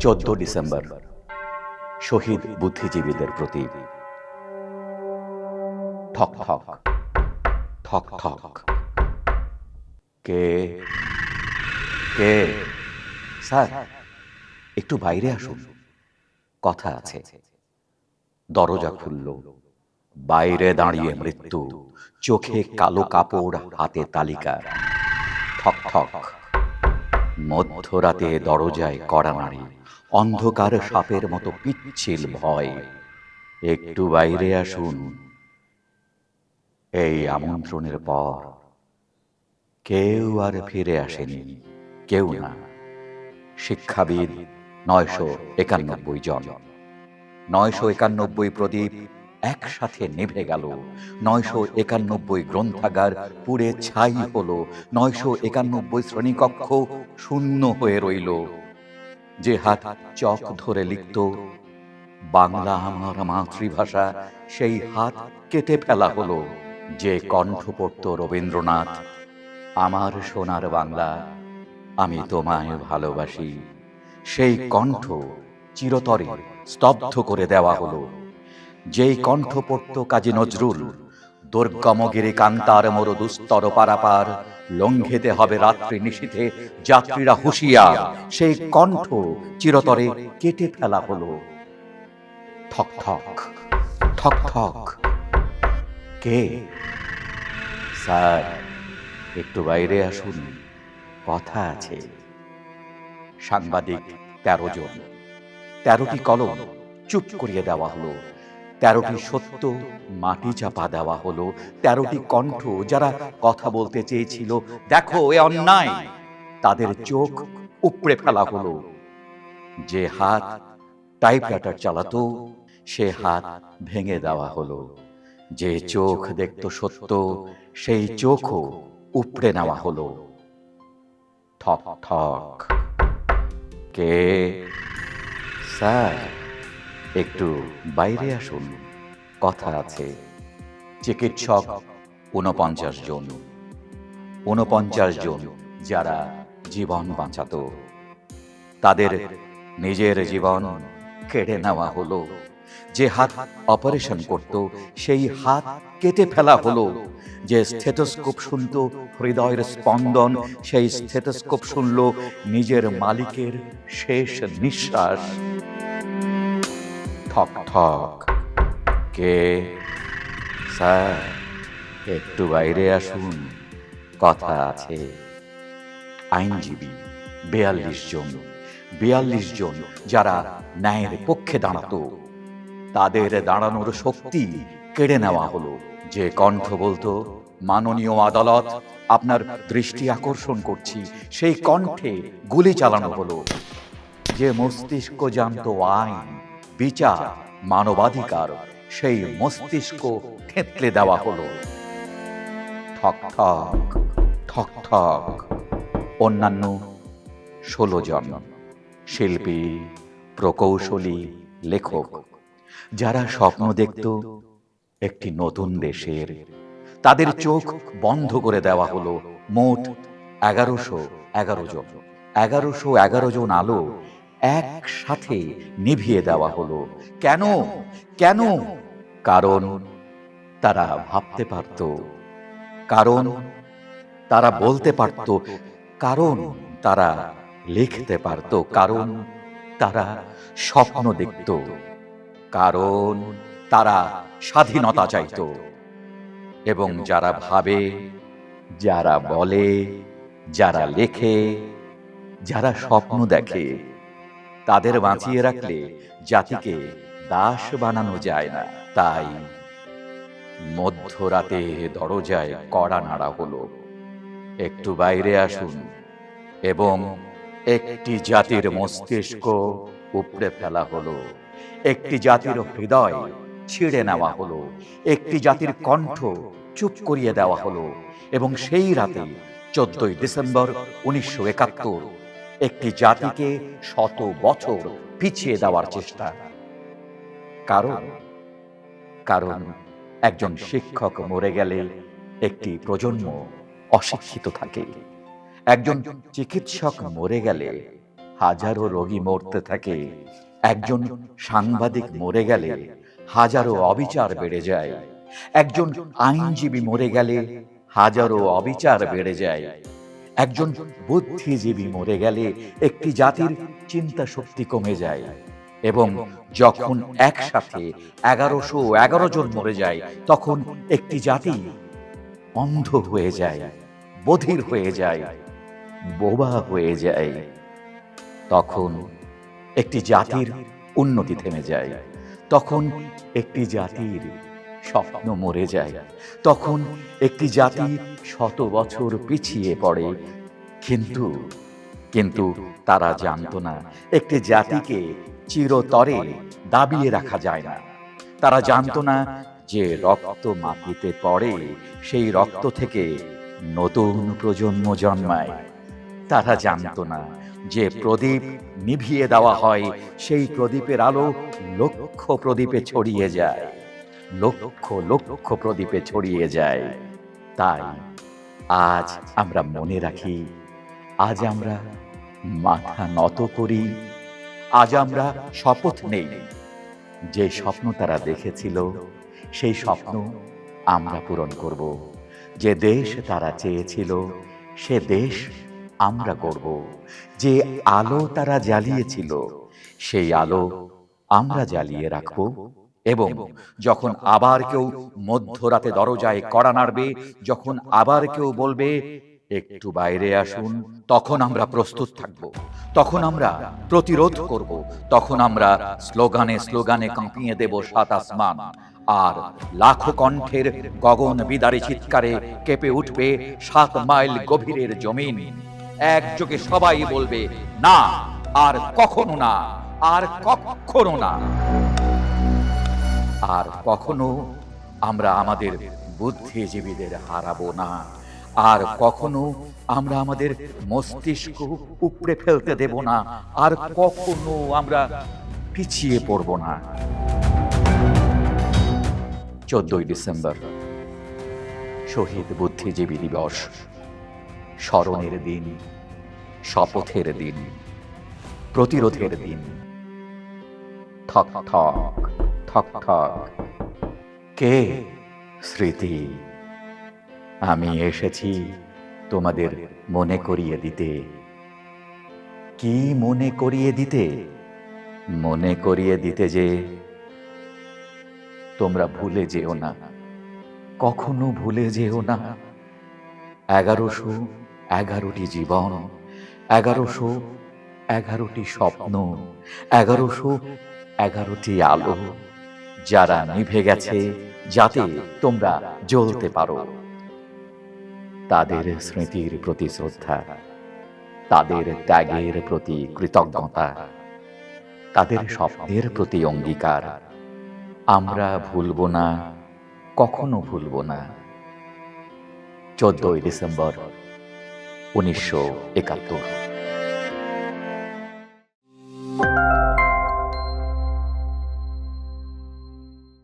চোদ্দ ডিসেম্বর, শহীদ বুদ্ধিজীবীদের প্রতি ঠক ঠক ঠক ঠক। কে কে? স্যার, একটু বাইরে আসুন। কথা আছে। দরজা খুলল। বাইরে দাঁড়িয়ে মৃত্যু। চোখে কালো কাপড়, হাতে তালিকা। ঠক ঠক। মধ্যরাতে দরজায় কড়া নাড়ি, অন্ধকার সাপের মতো পিচ্ছিল ভয়। একটু বাইরে আসুন। এই আমন্ত্রণের পর কেউ আর ফিরে আসেনি, কেউ না। শিক্ষাবিদ নয়শো একানব্বই জন। নয়শো একানব্বই প্রদীপ একসাথে নিভে গেল। নয়শো একানব্বই গ্রন্থাগার পুড়ে ছাই হলো। নয়শো একানব্বই শ্রেণীকক্ষ শূন্য হয়ে রইল। যে হাত চক ধরে লিখত, বাংলা আমার মাতৃভাষা সেই হাত কেটে ফেলা হলো। যে কণ্ঠ পড়ত, রবীন্দ্রনাথ, আমার সোনার বাংলা, আমি তোমায় ভালোবাসি সেই কণ্ঠ চিরতরে স্তব্ধ করে দেওয়া হলো। যেই কণ্ঠ পড়ত কাজী নজরুল, দুর্গমগিরি কান্তার মরু দুস্তর পারাপার, লঙ্ঘিতে হবে রাত্রি নিশীথে যাত্রীরা হুঁশিয়ার, সেই কণ্ঠ চিরতরে কেটে ফেলা হলো। ঠক ঠক ঠক ঠক, কে? স্যার, একটু বাইরে আসুন, কথা আছে। সাংবাদিক তেরো জন, তেরোটি কলম চুপ করিয়ে দেওয়া হলো। তেরোটি সত্য মাটি চাপা দেওয়া হলো, তেরোটি কণ্ঠ যারা কথা বলতে চেয়েছিল, দেখো এ অন্যায়। তাদের চোখ উপড়ে ফেলা হলো। যে হাত টাইপরাইটার চালাতো, সে হাত ভেঙে দেওয়া হলো। যে চোখ দেখত সত্য, সেই চোখও উপড়ে নেওয়া হলো। ঠক ঠক। কে? স্যার। একটু বাইরে আসুন। কথা আছে। চিকিৎসক ঊনপঞ্চাশ জন। ঊনপঞ্চাশ জন যারা জীবন বাঁচাত। তাদের নিজের জীবন কেড়ে নেওয়া হলো। যে হাত অপারেশন করত, সেই হাত কেটে ফেলা হলো। যে স্থেটোস্কোপ শুনত, হৃদয়ের স্পন্দন, সেই স্থেটোস্কোপ শুনল, নিজের মালিকের শেষ নিঃশ্বাস। ঠক ঠক। কে? স্যার, একটু বাইরে আসুন। কথা আছে। আইনজীবী, বেয়াল্লিশ জন। বেয়াল্লিশ জন যারা ন্যায়ের পক্ষে দাঁড়াতো। তাদের দাঁড়ানোর শক্তি কেড়ে নেওয়া হলো। যে কণ্ঠ বলতো, মাননীয় আদালত, আপনার দৃষ্টি আকর্ষণ করছি। সেই কণ্ঠে গুলি চালানো হলো। যে মস্তিষ্ক জানত আইন বিচার, মানবাধিকার, সেই মস্তিষ্ক থেতলে দেওয়া হলো। ঠক ঠক ঠক ঠক। অন্যান্য ষোলো জন শিল্পী, প্রকৌশলী, লেখক, যারা স্বপ্ন দেখত একটি নতুন দেশের। তাদের চোখ বন্ধ করে দেওয়া হলো মোট এগারোশো এগারো জন। এগারোশো এগারো জন আলো একসাথে নিভিয়ে দেওয়া হলো। কেন? কেন? কারণ তারা ভাবতে পারত। কারণ তারা বলতে পারত। কারণ তারা লিখতে পারত। কারণ তারা স্বপ্ন দেখত। কারণ তারা স্বাধীনতা চাইত। এবং যারা ভাবে, যারা বলে, যারা লেখে, যারা স্বপ্ন দেখে তাদের বাঁচিয়ে রাখলে জাতিকে দাস বানানো যায় না। তাই মধ্যরাতে দরজায় কড়া নাড়া হলো। একটু বাইরে আসুন এবং একটি জাতির মস্তিষ্ক উপড়ে ফেলা হলো। একটি জাতির হৃদয় ছিঁড়ে নেওয়া হলো। একটি জাতির কণ্ঠ চুপ করিয়ে দেওয়া হলো। এবং সেই রাতে চোদ্দই ডিসেম্বর উনিশশো একাত্তর একটি জাতিকে শত বছর পিছিয়ে দেওয়ার চেষ্টা। কারণ কারণ একজন শিক্ষক মরে গেলে একটি প্রজন্ম অশিক্ষিত থাকে। একজন চিকিৎসক মরে গেলে হাজারো রোগী মরতে থাকে। একজন সাংবাদিক মরে গেলে হাজারো অবিচার বেড়ে যায়। একজন আইনজীবী মরে গেলে হাজারো অবিচার বেড়ে যায়। একজন বুদ্ধিজীবী মরে গেলে একটি জাতির চিন্তা শক্তি কমে যায় এবং যখন একসাথে এগারোশো এগারো জন মরে যায়, তখন একটি জাতি অন্ধ হয়ে যায়, বধির হয়ে যায়, বোবা হয়ে যায়। তখন একটি জাতির উন্নতি থেমে যায়। তখন একটি জাতির স্বপ্ন মরে যায়। তখন একটি জাতি শত বছর পিছিয়ে পড়ে। কিন্তু কিন্তু তারা জানতো না, একটি জাতিকে চিরতরে দাবিয়ে রাখা যায় না। তারা জানতো না যে রক্ত মাটিতে পড়ে, সেই রক্ত থেকে নতুন প্রজন্ম জন্মায়। তারা জানতো না যে প্রদীপ নিভিয়ে দেওয়া হয়, সেই প্রদীপের আলো লক্ষ প্রদীপে ছড়িয়ে যায়। লক্ষ লক্ষ প্রদীপে ছড়িয়ে যায়। তাই আজ আমরা মনে রাখি, আজ আমরা মাথা নত করি, আজ আমরা শপথ নেই। যে স্বপ্ন তারা দেখেছিল, সেই স্বপ্ন আমরা পূরণ করব। যে দেশ তারা চেয়েছিল, সে দেশ আমরা করব যে আলো তারা জ্বালিয়েছিল, সেই আলো আমরা জ্বালিয়ে রাখব। এবং যখন আবার কেউ মধ্যরাতে দরজায় কড়া নাড়বে, যখন আবার কেউ বলবে, একটু বাইরে আসুন, তখন আমরা প্রস্তুত থাকব। তখন আমরা প্রতিরোধ করব। তখন আমরা স্লোগানে স্লোগানে কাঁপিয়ে দেব সাত আসমান। আর লাখো কণ্ঠের গগন বিদারী চিৎকারে কেঁপে উঠবে সাত মাইল গভীরের জমিন। একযোগে সবাই বলবে, না, আর কখনো না, আর কখনো না। আর কখনো আমরা আমাদের বুদ্ধিজীবীদের হারাবো না। আর কখনো আমরা আমাদের মস্তিষ্ক উপড়ে ফেলতে দেব না। আর কখনো আমরা পিছিয়ে পড়ব না। চোদ্দই ডিসেম্বর, শহীদ বুদ্ধিজীবী দিবস। স্মরণের দিন, শপথের দিন, প্রতিরোধের দিন। থক থক থক থক। কে স্মৃতি? আমি এসেছি তোমাদের মনে করিয়ে দিতে। কি মনে করিয়ে দিতে? মনে করিয়ে দিতে যে তোমরা ভুলে যেও না। কখনো ভুলে যেও না। এগারোশো এগারোটি জীবন, এগারোশো এগারোটি স্বপ্ন, এগারোশো এগারোটি আলো। যারা নিভে গেছে, যাতে তোমরা জ্বলতে পারো। তাদের স্মৃতির প্রতি শ্রদ্ধা, তাদের ত্যাগের প্রতি কৃতজ্ঞতা, তাদের স্বপ্নের প্রতি অঙ্গীকার। আমরা ভুলব না, কখনো ভুলব না। চোদ্দই ডিসেম্বর, উনিশশো একাত্তর।